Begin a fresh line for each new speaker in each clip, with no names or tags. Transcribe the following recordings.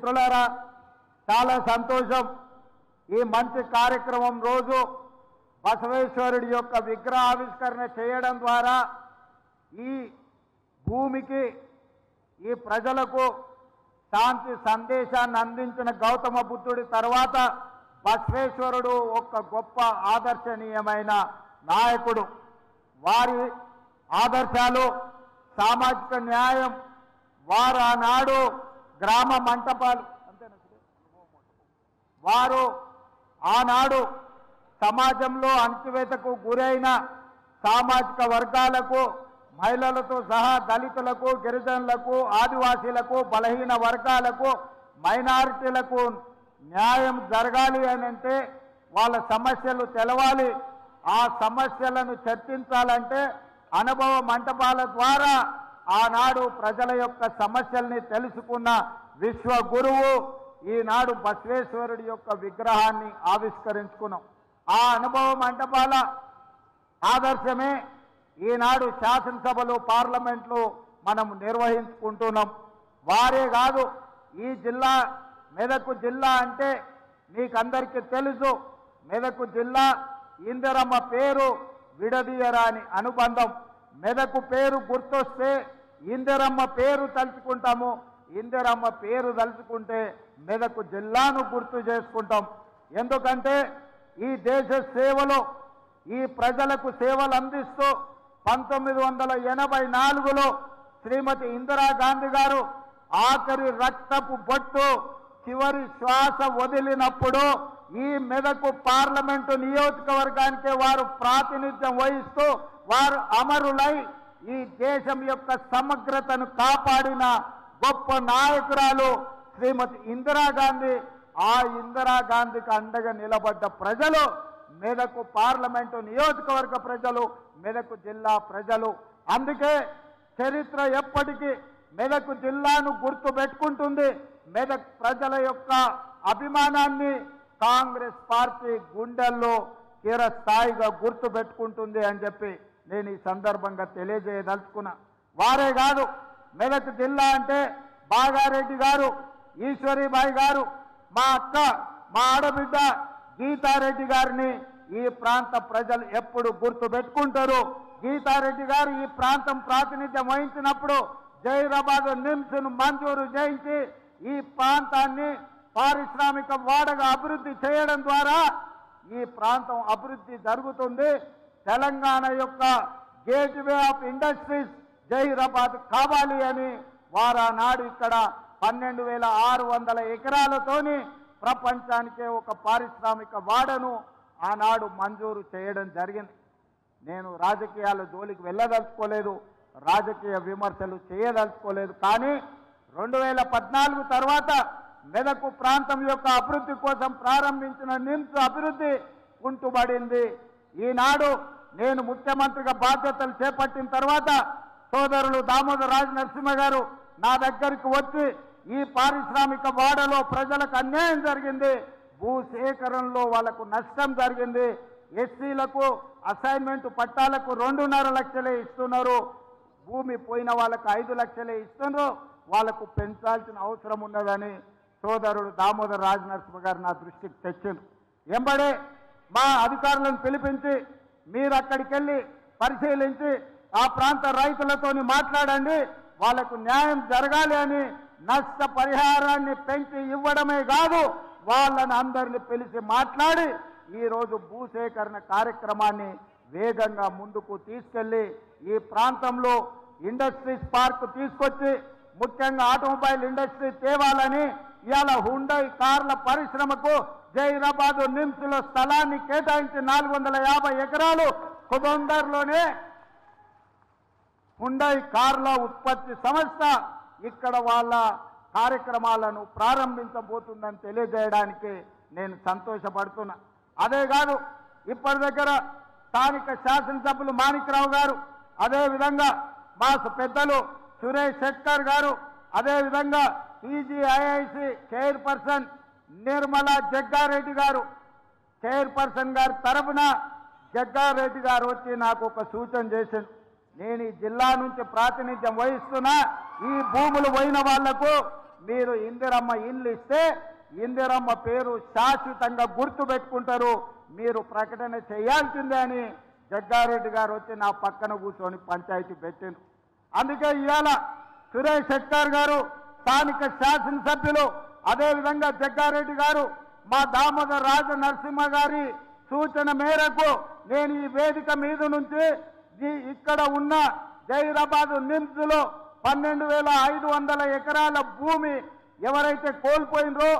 మిత్రులారా చాలా సంతోషం. ఈ మంచి కార్యక్రమం రోజు బసవేశ్వరుడి యొక్క విగ్రహావిష్కరణ చేయడం ద్వారా ఈ భూమికి ఈ ప్రజలకు శాంతి సందేశాన్ని అందించిన గౌతమ బుద్ధుడి తర్వాత బసవేశ్వరుడు ఒక గొప్ప ఆదర్శనీయమైన నాయకుడు. వారి ఆదర్శాలు సామాజిక న్యాయం వారు ఆనాడు గ్రామ మంటపాలు. అంతేనా వారు ఆనాడు సమాజంలో అణచివేతకు గురైన సామాజిక వర్గాలకు మహిళలతో సహా దళితులకు గిరిజనులకు ఆదివాసీలకు బలహీన వర్గాలకు మైనారిటీలకు న్యాయం జరగాలి అని అంటే వాళ్ళ సమస్యలు తెలవాలి. ఆ సమస్యలను చర్చించాలంటే అనుభవ మంటపాల ద్వారా ఆనాడు ప్రజల యొక్క సమస్యల్ని తెలుసుకున్న విశ్వ గురువు ఈనాడు బసవేశ్వరుడి యొక్క విగ్రహాన్ని ఆవిష్కరించుకున్నాం. ఆ అనుభవ మంటపాల ఆదర్శమే ఈనాడు శాసనసభలు పార్లమెంట్లు మనం నిర్వహించుకుంటున్నాం. వారే కాదు ఈ జిల్లా మెదకు జిల్లా అంటే మీకందరికీ తెలుసు. మెదకు జిల్లా ఇందిరమ్మ పేరు విడదీయరాని అనుబంధం. మెదకు పేరు గుర్తొస్తే ఇందిరమ్మ పేరు తలుచుకుంటాము. ఇందిరమ్మ పేరు తలుచుకుంటే మెదకు జిల్లాను గుర్తు చేసుకుంటాం. ఎందుకంటే ఈ దేశ సేవలో ఈ ప్రజలకు సేవలు అందిస్తూ పంతొమ్మిది వందల ఎనభై నాలుగులో శ్రీమతి ఇందిరాగాంధీ గారు ఆఖరి రక్తపు బొట్టు చివరి శ్వాస వదిలినప్పుడు ఈ మెదకు పార్లమెంటు నియోజకవర్గానికి వారు ప్రాతినిధ్యం వహిస్తూ వారు అమరులై ఈ దేశం యొక్క సమగ్రతను కాపాడిన గొప్ప నాయకురాలు శ్రీమతి ఇందిరాగాంధీ ఆ ఇందిరాగాంధీకి అండగా నిలబడ్డ ప్రజలు మెదకు పార్లమెంటు నియోజకవర్గ ప్రజలు మెదకు జిల్లా ప్రజలు. అందుకే చరిత్ర ఎప్పటికీ మెదకు జిల్లాను గుర్తు పెట్టుకుంటుంది. మెదక్ ప్రజల యొక్క అభిమానాన్ని కాంగ్రెస్ పార్టీ గుండెల్లో చిరస్థాయిగా గుర్తు పెట్టుకుంటుంది అని చెప్పి నేను ఈ సందర్భంగా తెలియజేయదలుచుకున్నా. వారే కాదు మెదక్ జిల్లా అంటే బాగారెడ్డి గారు ఈశ్వరీబాయి గారు మా అక్క మా ఆడబిడ్డ గీతారెడ్డి గారిని ఈ ప్రాంత ప్రజలు ఎప్పుడు గుర్తు పెట్టుకుంటారు? గీతారెడ్డి గారు ఈ ప్రాంతం ప్రాతినిధ్యం వహించినప్పుడు జైరాబాద్ నిమ్స్ను మంజూరు చేయించి ఈ ప్రాంతాన్ని పారిశ్రామిక వాడగా అభివృద్ధి చేయడం ద్వారా ఈ ప్రాంతం అభివృద్ధి జరుగుతుంది. తెలంగాణ యొక్క గేట్వే ఆఫ్ ఇండస్ట్రీస్ జహీరాబాద్ కావాలి అని వారానాడు ఇక్కడ పన్నెండు వేల ఆరు వందల ఎకరాలతోని ప్రపంచానికే ఒక పారిశ్రామిక వాడను ఆనాడు మంజూరు చేయడం జరిగింది. నేను రాజకీయాల జోలికి వెళ్ళదలుచుకోలేదు రాజకీయ విమర్శలు చేయదలుచుకోలేదు. కానీ రెండు వేల పద్నాలుగు తర్వాత మెదకు ప్రాంతం యొక్క అభివృద్ధి కోసం ప్రారంభించిన నిమ్స్ అభివృద్ధి కుంటుబడింది. ఈనాడు నేను ముఖ్యమంత్రిగా బాధ్యతలు చేపట్టిన తర్వాత సోదరులు దామోదర్ రాజ నరసింహ గారు నా దగ్గరికి వచ్చి ఈ పారిశ్రామిక వాడలో ప్రజలకు అన్యాయం జరిగింది. భూ సేకరణలో వాళ్ళకు నష్టం జరిగింది. ఎస్సీలకు అసైన్మెంట్ పట్టాలకు రెండున్నర లక్షలే ఇస్తున్నారు. భూమి పోయిన వాళ్ళకు ఐదు లక్షలే ఇస్తున్నారు. వాళ్ళకు పెంచాల్సిన అవసరం ఉన్నదని సోదరుడు దామోదర్ రాజ నరసింహ గారు నా దృష్టికి తెచ్చిండు ఎంబడే మా అధికారులను పిలిపించి మీరు అక్కడికి వెళ్ళి పరిశీలించి ఆ ప్రాంత రైతులతోని మాట్లాడండి. వాళ్ళకు న్యాయం జరగాలి అని నష్ట పరిహారాన్ని పెంచి ఇవ్వడమే కాదు వాళ్ళని అందరిని పిలిచి మాట్లాడి ఈరోజు భూసేకరణ కార్యక్రమాన్ని వేగంగా ముందుకు తీసుకెళ్ళి ఈ ప్రాంతంలో ఇండస్ట్రీస్ పార్క్ తీసుకొచ్చి ముఖ్యంగా ఆటోమొబైల్ ఇండస్ట్రీ తేవాలని ఇవాళ హుండై కార్ల పరిశ్రమకు జైరాబాద్ నిమ్స్ స్థలాన్ని కేటాయించి నాలుగు వందల యాభై ఎకరాలు కుదొందర్లోనే హుండై కార్ల ఉత్పత్తి సంస్థ ఇక్కడ వాళ్ళ కార్యక్రమాలను ప్రారంభించబోతుందని తెలియజేయడానికి నేను సంతోషపడుతున్నా. అదే కాదు ఇప్పటి దగ్గర స్థానిక శాసనసభ్యులు మాణిక్రావు గారు అదేవిధంగా మా పెద్దలు సురేష్ శెట్కర్ గారు అదేవిధంగా పీజీఐఐసి చైర్పర్సన్ నిర్మలా జగ్గారెడ్డి గారు చైర్పర్సన్ గారి తరఫున జగ్గారెడ్డి గారు వచ్చి నాకు ఒక సూచన చేసింది నేను ఈ జిల్లా నుంచి ప్రాతినిధ్యం వహిస్తున్నా. ఈ భూములు పోయిన వాళ్ళకు మీరు ఇందిరమ్మ ఇండ్లు ఇస్తే ఇందిరమ్మ పేరు శాశ్వతంగా గుర్తు పెట్టుకుంటారు. మీరు ప్రకటన చేయాల్సిందే అని జగ్గారెడ్డి గారు వచ్చి నా పక్కన కూర్చొని పంచాయతీ పెట్టిండ్రు. అందుకే ఇవాళ సురేష్ శెట్టార్ గారు స్థానిక శాసనసభ్యులు అదేవిధంగా జగ్గారెడ్డి గారు మా దామోదర్ రాజ నరసింహ గారి సూచన మేరకు నేను ఈ వేదిక మీద నుంచి ఇక్కడ ఉన్న జైరాబాద్ నిమ్స్లో పన్నెండు వేల ఐదు వందల ఎకరాల భూమి ఎవరైతే కోల్పోయినరో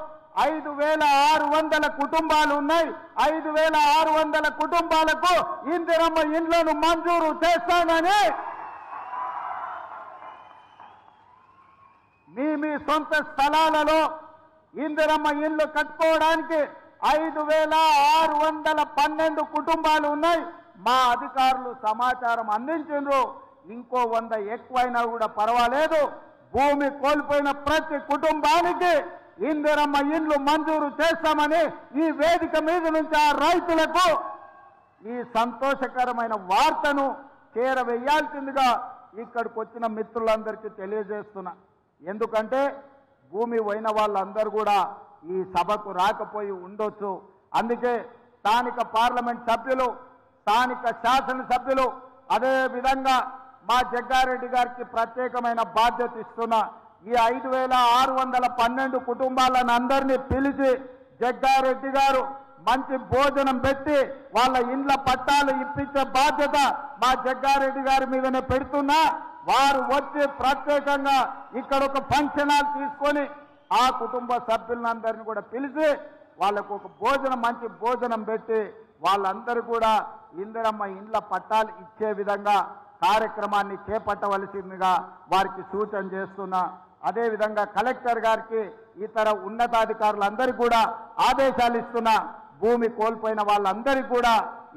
ఐదు వేల ఆరు వందల కుటుంబాలు ఉన్నాయి. ఐదు వేల ఆరు వందల కుటుంబాలకు ఇందిరమ్మ ఇండ్లను మంజూరు చేస్తానని మీ మీ సొంత స్థలాలలో ఇందిరమ్మ ఇల్లు కట్టుకోవడానికి ఐదు వేల ఆరు వందల పన్నెండు కుటుంబాలు ఉన్నాయి. మా అధికారులు సమాచారం అందించిండ్రు. ఇంకో వంద ఎక్కువైనా కూడా పర్వాలేదు. భూమి కోల్పోయిన ప్రతి కుటుంబానికి ఇందిరమ్మ ఇండ్లు మంజూరు చేస్తామని ఈ వేదిక మీద నుంచి ఆ రైతులకు ఈ సంతోషకరమైన వార్తను చేరవేయాల్సిందిగా ఇక్కడికి వచ్చిన మిత్రులందరికీ తెలియజేస్తున్నా. ఎందుకంటే భూమి పోయిన వాళ్ళందరూ కూడా ఈ సభకు రాకపోయి ఉండొచ్చు. అందుకే స్థానిక పార్లమెంట్ సభ్యులు స్థానిక శాసనసభ్యులు అదేవిధంగా మా జగ్గారెడ్డి గారికి ప్రత్యేకమైన బాధ్యత ఇస్తున్న ఈ ఐదు వేల ఆరు వందల పన్నెండు కుటుంబాలను అందరినీ పిలిచి జగ్గారెడ్డి గారు మంచి భోజనం పెట్టి వాళ్ళ ఇండ్ల పట్టాలు ఇప్పించే బాధ్యత మా జగ్గారెడ్డి గారి మీదనే పెడుతున్నా. వారు వచ్చి ప్రత్యేకంగా ఇక్కడ ఒక ఫంక్షన్ హాల్ తీసుకొని ఆ కుటుంబ సభ్యులందరినీ కూడా పిలిచి వాళ్ళకు ఒక భోజనం మంచి భోజనం పెట్టి వాళ్ళందరూ కూడా ఇందిరమ్మ ఇండ్ల పట్టాలు ఇచ్చే విధంగా కార్యక్రమాన్ని చేపట్టవలసిందిగా వారికి సూచన చేస్తున్నా. అదేవిధంగా కలెక్టర్ గారికి ఇతర ఉన్నతాధికారులందరికీ కూడా ఆదేశాలు ఇస్తున్నా. భూమి కోల్పోయిన వాళ్ళందరికీ కూడా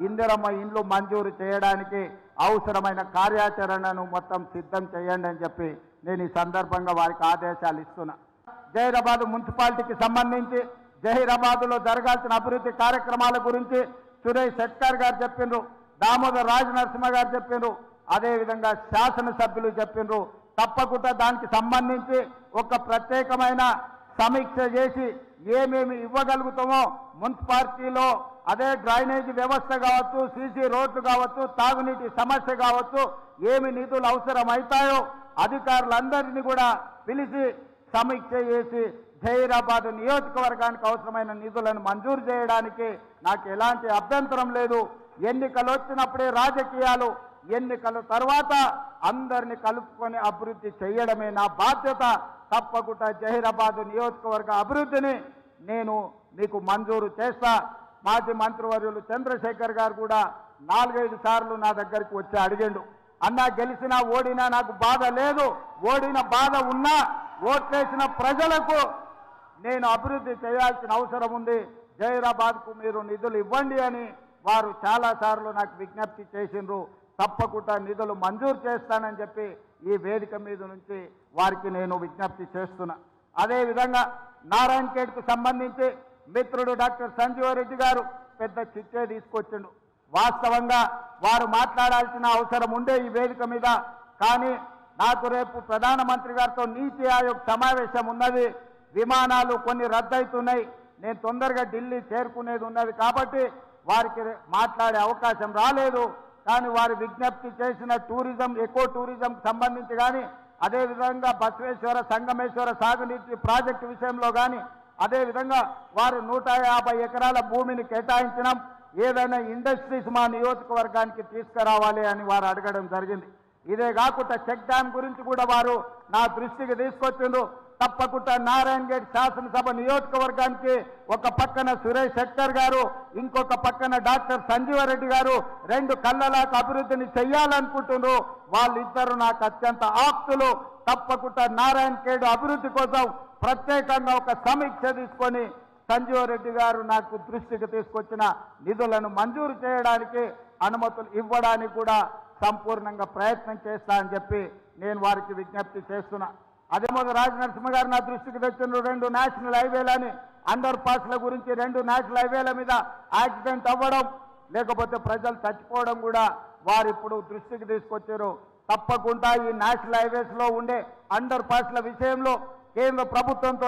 ఇందిరమ్మ ఇండ్లు మంజూరు చేయడానికి అవసరమైన కార్యాచరణను మొత్తం సిద్ధం చేయండి అని చెప్పి నేను ఈ సందర్భంగా వారికి ఆదేశాలు ఇస్తున్నా. జహీరాబాద్ మున్సిపాలిటీకి సంబంధించి జహీరాబాద్లో జరగాల్సిన అభివృద్ధి కార్యక్రమాల గురించి సురేష్ శెట్కర్ గారు చెప్పిండ్రు దామోదర్ రాజ నరసింహ గారు చెప్పిండ్రు అదేవిధంగా శాసనసభ్యులు చెప్పిండ్రు. తప్పకుండా దానికి సంబంధించి ఒక ప్రత్యేకమైన సమీక్ష చేసి ఏమేమి ఇవ్వగలుగుతామో మున్సిపాలిటీలో అదే డ్రైనేజ్ వ్యవస్థ కావచ్చు సీసీ రోడ్లు కావచ్చు తాగునీటి సమస్య కావచ్చు ఏమి నిధులు అవసరమవుతాయో అధికారులందరినీ కూడా పిలిచి సమీక్ష చేసి జహీరాబాద్ నియోజకవర్గానికి అవసరమైన నిధులను మంజూరు చేయడానికి నాకు ఎలాంటి అభ్యంతరం లేదు. ఎన్నికలు వచ్చినప్పుడే రాజకీయాలు ఎన్నికల తర్వాత అందరిని కలుపుకొని అభివృద్ధి చేయడమే నా బాధ్యత. తప్పకుండా జహీరాబాద్ నియోజకవర్గ అభివృద్ధిని నేను మీకు మంజూరు చేస్తా. మాజీ మంత్రివర్యులు చంద్రశేఖర్ గారు కూడా నాలుగైదు సార్లు నా దగ్గరికి వచ్చి అడిగిండు. అన్నా గెలిచినా ఓడినా నాకు బాధ లేదు. ఓడిన బాధ ఉన్నా ఓట్లేసిన ప్రజలకు నేను అభివృద్ధి చేయాల్సిన అవసరం ఉంది. జహీరాబాద్కు మీరు నిధులు ఇవ్వండి అని వారు చాలా సార్లు నాకు విజ్ఞప్తి చేసిండ్రు. తప్పకుండా నిధులు మంజూరు చేస్తానని చెప్పి ఈ వేదిక మీద నుంచి వారికి నేను విజ్ఞప్తి చేస్తున్నా. అదేవిధంగా నారాయణ ఖేడ్కు సంబంధించి మిత్రుడు డాక్టర్ సంజీవరెడ్డి గారు పెద్ద చిట్టే తీసుకొచ్చిండు. వాస్తవంగా వారు మాట్లాడాల్సిన అవసరం ఉండే ఈ వేదిక మీద కానీ నాకు రేపు ప్రధానమంత్రి గారితో నీతి ఆయోగ్ సమావేశం ఉన్నది. విమానాలు కొన్ని రద్దయితున్నాయి. నేను తొందరగా ఢిల్లీ చేరుకునేది ఉన్నది కాబట్టి వారికి రే- మాట్లాడే అవకాశం రాలేదు. కానీ వారు విజ్ఞప్తి చేసిన టూరిజం ఎకో టూరిజంకి సంబంధించి కానీ అదేవిధంగా బసవేశ్వర సంగమేశ్వర సాగునీటి ప్రాజెక్టు విషయంలో కానీ అదేవిధంగా వారు నూట యాభై ఎకరాల భూమిని కేటాయించడం ఏదైనా ఇండస్ట్రీస్ మా నియోజకవర్గానికి తీసుకురావాలి అని వారు అడగడం జరిగింది. ఇదే కాకుండా చెక్ డ్యామ్ గురించి కూడా వారు నా దృష్టికి తీసుకొచ్చిండ్రు. తప్పకుండా నారాయణ గేట్ శాసనసభ నియోజకవర్గానికి ఒక పక్కన సురేష్ శెట్టర్ గారు ఇంకొక పక్కన డాక్టర్ సంజీవరెడ్డి గారు రెండు కళ్ళలాకు అభివృద్ధిని చెయ్యాలనుకుంటున్నారు. వాళ్ళిద్దరు నాకు అత్యంత ఆప్తులు. తప్పకుండా నారాయణ కేడు అభివృద్ధి కోసం ప్రత్యేకంగా ఒక సమీక్ష తీసుకొని సంజీవరెడ్డి గారు నాకు దృష్టికి తీసుకొచ్చిన నిధులను మంజూరు చేయడానికి అనుమతులు ఇవ్వడానికి కూడా సంపూర్ణంగా ప్రయత్నం చేస్తా అని చెప్పి నేను వారికి విజ్ఞప్తి చేస్తున్నా. అదే మొదలు రాజ గారు నా దృష్టికి తెచ్చిన రెండు నేషనల్ హైవేలని అండర్ పాస్ల గురించి రెండు నేషనల్ హైవేల మీద యాక్సిడెంట్ అవ్వడం లేకపోతే ప్రజలు చచ్చిపోవడం కూడా వారు ఇప్పుడు దృష్టికి తీసుకొచ్చారు. తప్పకుండా ఈ నేషనల్ హైవేస్లో ఉండే అండర్ పాస్ల విషయంలో కేంద్ర ప్రభుత్వంతో